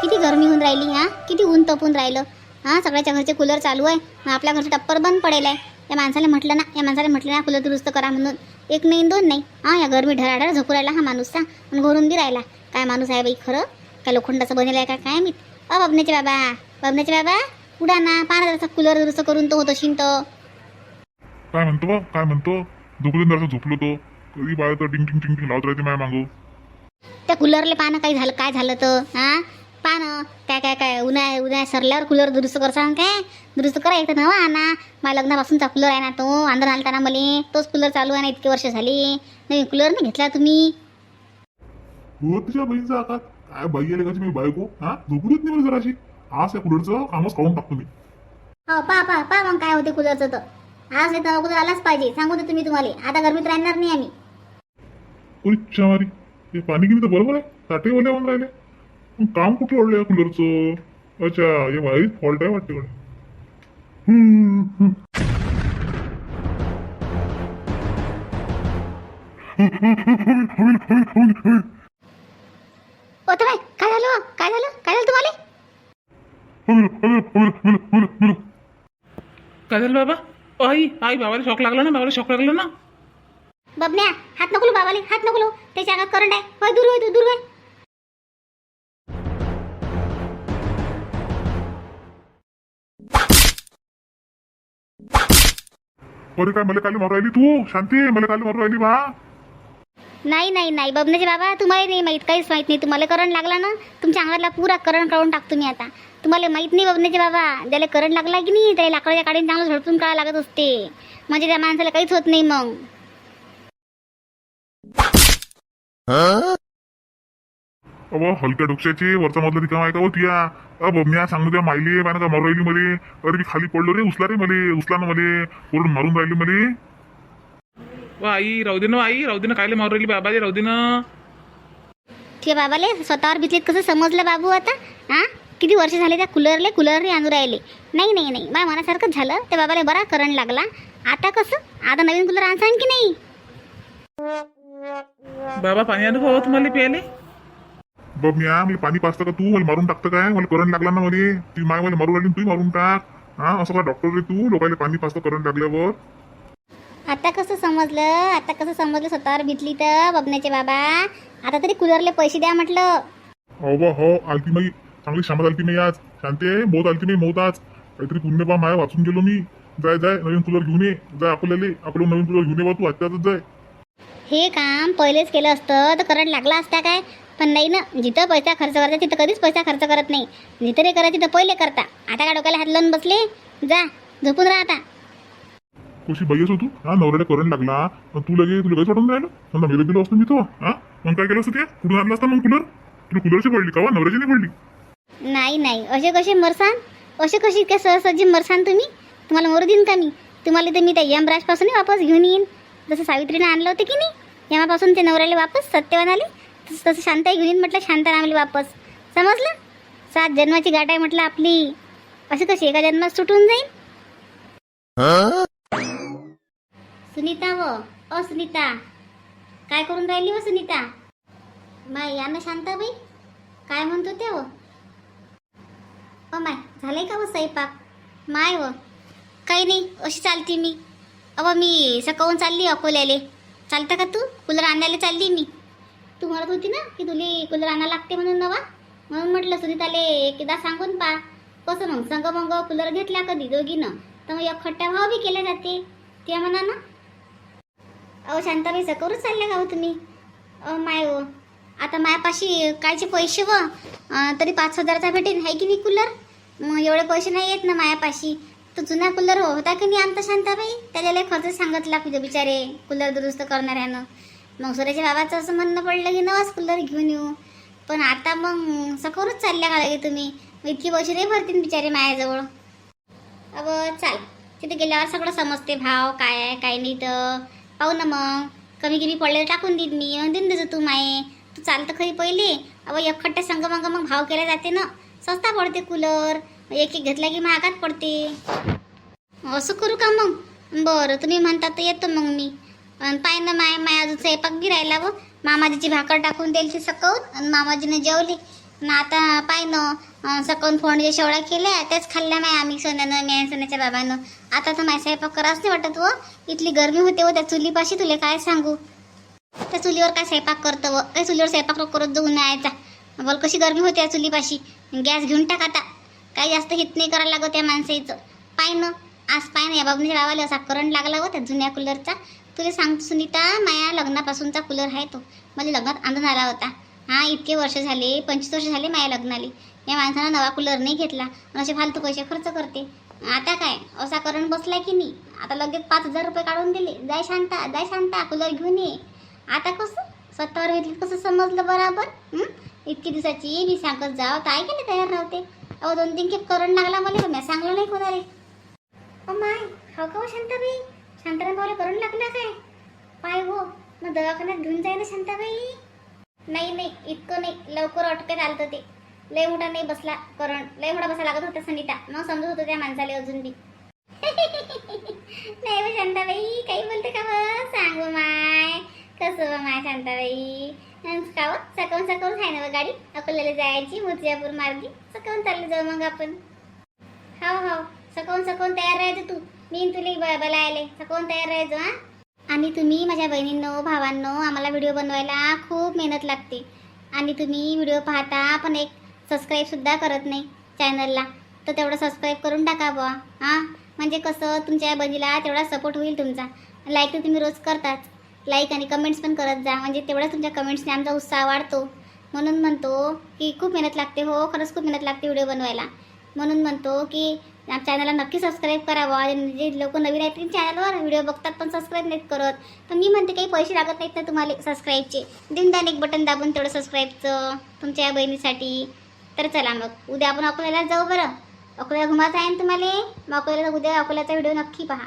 किती गरमी होऊन राहिली हा? किती ऊन तपून राहिलं? हां सगळ्याच्या घरचे कूलर चालू आहे. मग आपल्या घरचं टप्पर बंद पडेल आहे. या माणसाला म्हटलं ना या माणसाला म्हटलं ना कूलर दुरुस्त करा म्हणून. एक नाही दोन नाही. हां या गरमी ढराढर झोपू राहिला हा माणूसचा आणि घरून बी राहिला. काय माणूस आहे बाई खरं? काय लोखंडाचं बनेल आहे का काय मी अ बबनेचे बाबा बबनेचे बाबा उडा ना पाहा त्याचा कूलर दुरुस्त करून तो होत तर काय म्हणतो बा? काय म्हणतो? झोपलो जरासं झोपलो तो. कधी बाहेर तर टिंग टिंग टिंग टिंग लावत राहते माझ्या मागं. त्या कूलरले पानं काही झालं काय झालं तर हां? पानं काय काय काय उन्हाळ्या उन्हाळ्या सरल्यावर कूलर दुरुस्त करसान काय? दुरुस्त करा एक तर नवा आणा. माझ्या लग्नापासूनचा कूलर आहे ना तो. अंदर आणता ना मला. तोच कूलर चालू आहे ना इतके वर्ष झाली. नवीन कूलर नाही घेतला तुम्ही. हो तुझ्या बहिणीचा आकार काय बाई आले का मी बायको? हा? झोपू देत नाही मला जराशी. आज कुलरचं कामच काढून टाकतो मी. हो पा पा पा मग काय होते कूलरचं तर. आज नाही तर अगोदर आलाच पाहिजे. सांगू दे तुम्ही तुम्हाला. आता गरमीत राहणार नाही आम्ही. हे पाणी किती तर बरोबर आहे. साठे ओले होऊन राहिले. काम कुठे ओढलं या कूलरचं अच्छा हे वाईट फॉल्ट आहे वाटते. कडे हम्म, काय झालं? काय झालं? काय झालं तुम्हाला. काय झालं बाबा? ओ आई आई बाबाला शॉक लागला ना बाबाला शॉक लागला ना. बबन्या हात नको लो बाबाले हात नको त्याच्या अंगात करंट आहे. होय दूर होय तू दूर होय. अरे काय मला काल मारू राहिली तू? शांती मला काल मारू राहिली बा. नाही नाही नाही बबनेचे बाबा तुम्हाला नाही माहीत काहीच माहीत नाही. तुम्हाला करंट लागला ना तुमच्या अंगातला पुरा करंट काढून टाकतो मी आता. तुम्हाला माहीत नाही बबनेचे बाबा ज्याला करंट लागला की नाही त्याला लाकडाच्या काडीने चांगलं झडपून काढावं लागत असते. म्हणजे त्या माणसाला काहीच होत नाही मग. अब हलक्या डोक्याची वरचा मधलं रिकाम आहे का हो तुया अब म्या सांगू द्या मायली बाय का मारू राहिली मले. अरे मी खाली पडलो रे उचला रे मले उचला ना मले. वरून मारून राहिली मले. वा आई राहू दे ना आई राहू दे ना कायले मारू राहिली बाबाले राहू दे ना. ते बाबाले स्वतःवर बितलीत कसं समजलं बाबू आता? हां किती वर्ष झाले त्या कूलरले कूलरने आणू राहिले. नाही नाही नाही माझ्या मनासारखंच झालं त्या बाबाला बरा करंट लागला. आता कसं? आता नवीन कूलर आणसान की नाही? बाबा पाणी आणू भाऊ तुम्हाला प्यायले? बघ म्या मला पाणी पाचतं का तू? मला मारून टाकतं काय? मला करंट लागला ना मले. ती माय मला मारून राहिली तू मारून टाक. हा असं का डॉक्टर रे तू? लोकांना पाणी पाचतं करंट लागल्यावर. आता कसं समजलं? आता कसं समजलं स्वतःवर बितली तर बबण्याचे बाबा? आता तरी कूलरले पैसे द्या म्हटलं. हो बा हो आलती मी चांगली शामत आलती मी आज. शांती मोत आलती मी मोत आज. काहीतरी पुण्य बा माया वाचून गेलो मी. जाय जाय नवीन कूलर घेऊन ये. जाय अकोल्याले. अकोला नवीन कूलर घेऊन ये बा तू. आत्ताच जाय. हे काम पहिलेच केलं असतं तर करंट लागला असता काय? पण नाही ना जिथं पैसा खर्च करता तिथं कधीच पैसा खर्च करत नाही. जिथं रे करा तिथं पहिले करता. आता काय डोक्याला हात लावून बसले जा झोपून राहा आता. कशी बाई असो तू? हा नवऱ्याला करंट लागला. मग तू लगे तुला लगेच वाटून राहिलं? समजा मेलं गेलो असतो मी तो हा? मग काय केलं असतं ते? कुठून आणलं असतं मग कूलर तुला कूलरची पडली का वा? नवऱ्याची नाही पडली? नाही नाही. असे कसे मरसान? असे कशी काय सहसहजी मरसान तुम्ही? तुम्हाला मरू देईन का मी? तुम्हाला ते मी त्या यम राजपासून वापस घेऊन येईन. जसं सावित्रीने आणलं होतं की नाही? यमापासून ते नवऱ्याला वापस सत्यवान आले? तसं तसं शांताई घेऊन येईन म्हटलं शांतारामला वापस. समजलं? सात जन्माची गाठ आहे म्हटलं आपली. अशी कशी एका जन्मात सुटून जाईल सुनीता व अ सुनीता. काय करून राहिली व सुनीता? माय या ना शांताबाई काय म्हणतो ते व? अ माय झालंय का व स्वयंपाक? माय व काही नाही अशी चालती मी. अव मी सकाळून चालली अकोल्याले. चालतं का तू? कूलर आणायला चालली मी. तू म्हणत होती ना की तुला कूलर आणा लागते म्हणून नवा? म्हणून म्हटलं सुनीताले एकदा सांगून पा. कसं मग? संग मग कूलर घेतला कधी दोघीनं? तर मग एकखट्ट्या भाव बी केल्या जाते. त्या म्हणा ना. अहो शांताबाई सकरूच चालल्या का हो तुम्ही माय ओ आता मायापाशी कायचे पैसे व तरी पाच हजाराचा भेटेन. आहे की नाही कूलर? मग एवढे पैसे नाही येत ना मायापाशी. तो जुना कूलर हो होता की नाही आमचा शांताबाई? त्याला खर्च सांगत तुझे बिचारे कूलर दुरुस्त करणाऱ्यानं. मग सुरेच्या बाबाचं असं म्हणणं पडलं की नवाच कूलर घेऊन येऊ. पण आता मग सखोरच चालल्या का लगे तुम्ही. मग इतकी पैसे नाही भरतील बिचारे मायाजवळ अब चाल. तिथे गेल्यावर सगळं समजते. भाव काय आहे काय नाही तर. पाहू ना मग. कमी कमी पडलेलं टाकून देईन मी. देऊन देजो तू माये. तू चालतं खरी पहिले. अव एकखट्ट्या संग मग मग भाव केला जाते ना. सस्ता पडते कूलर एक एक घेतला की महागात पडते. असं करू का मग? बरं तुम्ही म्हणता तर येतो मग मी. आणि पाय ना माय माय अजून स्वयंपाक बी राहिला व. मामाजीची भाकर टाकून द्यायची सकवून आणि मामाजीने जेवली. ना आता पाय न सकून फोडणीच्या शेवळ्या केल्या त्याच खाल्ल्या माय आम्ही सोन्यानं मी सोन्याच्या बाबानं. आता तर माय स्वयंपाक करावंच नाही वाटत व. इथली गरमी होते व त्या चुलीपाशी तुला काय सांगू? त्या चुलीवर काय स्वयंपाक करतो व? त्या चुलीवर स्वयंपाक करत जाऊ उन्हाळ्याचा. बोल कशी गरमी होते या चुलीपाशी? गॅस घेऊन टाक आता. काही जास्त हित नाही करायला लागत त्या माणसाचं पाय न आज पाय ना या बाबूच्या बाबाला असा करंट लागला होता त्या जुन्या कूलरचा तुला सांगतो सुनीता माया लग्नापासूनचा कूलर आहे तो. मला लग्नात आणून आला होता. हा इतके वर्ष झाले पंचवीस वर्ष झाले माया लग्नाले. या माणसानं नवा कूलर नाही घेतला असे फालतू पैसे खर्च करते. आता काय? असा करंट बसला की नाही? आता लगेच पाच हजार रुपये काढून दिले. जाय शांता जाय शांता कूलर घेऊन ये. आता कसं? स्वतःवर घेतली कसं समजलं बराबर? इतकी दिवसाची मी सांगत जाव. तर ऐकायला तयार नव्हते अहो दोन तीन खेप करंट लागला मला. मी सांगलं नाही कोणाला. ओ माय का शांताबाई. शांताराम भाऊला करून लागला काय? पाय हो मग दवाखान्यात घेऊन जाय ना शांताबाई. नाही नाही इतकं नाही. लवकर अटकेत आलं ते. लय मोठा नाही बसला करण. लय मोठा बसा लागत होता संगीता. मग समजत होतं त्या माणसाला अजून बी. नाही हो शांताबाई काही बोलते का बस सांग हो माय. कसं माय शांताबाई? अन का हो सकाळून सकाळून आहे ना गाडी? अकोल्याला जायची मुर्जियापूर मार्गी. सकाळून चालले जाऊ मग आपण. हो हो सकाळून सकाळून तयार राहायचं तू. मी तुला ब- बोलायले. सकाळून तयार राहायचो हा? आणि तुम्ही माझ्या बहिणींनो भावांनो आम्हाला व्हिडिओ बनवायला खूप मेहनत लागते. आणि तुम्ही व्हिडिओ पाहता पण एक सबस्क्राईबसुद्धा करत नाही चॅनलला तर तेवढं सबस्क्राईब करून टाका बुवा हां? म्हणजे कसं तुमच्या बहिणीला तेवढा सपोर्ट होईल तुमचा. लाईक तर तुम्ही रोज करताच. लाईक आणि कमेंट्स पण करत जा. म्हणजे तेवढ्याच तुमच्या कमेंट्सने आमचा उत्साह वाढतो. म्हणून म्हणतो की खूप मेहनत लागते हो. खरंच खूप मेहनत लागते व्हिडिओ बनवायला. म्हणून म्हणतो की चॅनलला नक्की सबस्क्राईब करावं. आणि जे लोक नवीन आहेत ते चॅनलवर व्हिडिओ बघतात पण सबस्क्राईब नाहीत करत. तर मी म्हणते काही पैसे लागत नाहीत ना तुम्हाला सबस्क्राईबचे देऊन द्या एक बटन दाबून तेवढं सबस्क्राईबचं तुमच्या बहिणीसाठी. तर चला मग उद्या आपण अकोल्याला जाऊ बरं. अकोल्याला घुमायचं आहे ना तुम्हाला? मग अकोल्याला उद्या अकोल्याचा व्हिडिओ नक्की पहा.